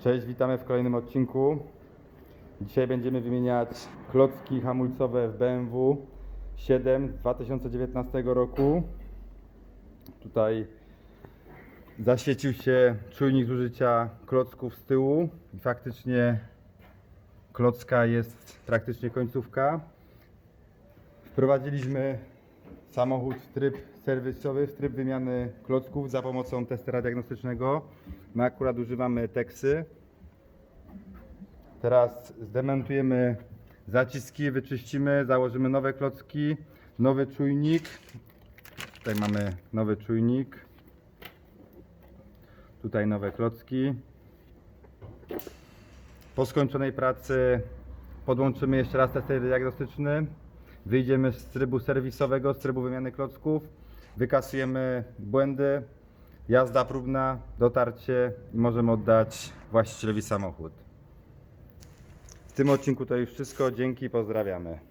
Cześć, witamy w kolejnym odcinku. Dzisiaj będziemy wymieniać klocki hamulcowe w BMW 7 z 2019 roku. Tutaj zaświecił się czujnik zużycia klocków z tyłu i faktycznie klocka jest praktycznie końcówka. Wprowadziliśmy samochód w tryb serwisowy, w tryb wymiany klocków za pomocą testera diagnostycznego. My akurat używamy Texy. Teraz zdemontujemy zaciski, wyczyścimy, założymy nowe klocki, nowy czujnik. Tutaj mamy nowy czujnik. Tutaj nowe klocki. Po skończonej pracy podłączymy jeszcze raz tester diagnostyczny. Wyjdziemy z trybu serwisowego, z trybu wymiany klocków. Wykasujemy błędy. Jazda próbna, dotarcie i możemy oddać właścicielowi samochód. W tym odcinku to już wszystko. Dzięki, pozdrawiamy.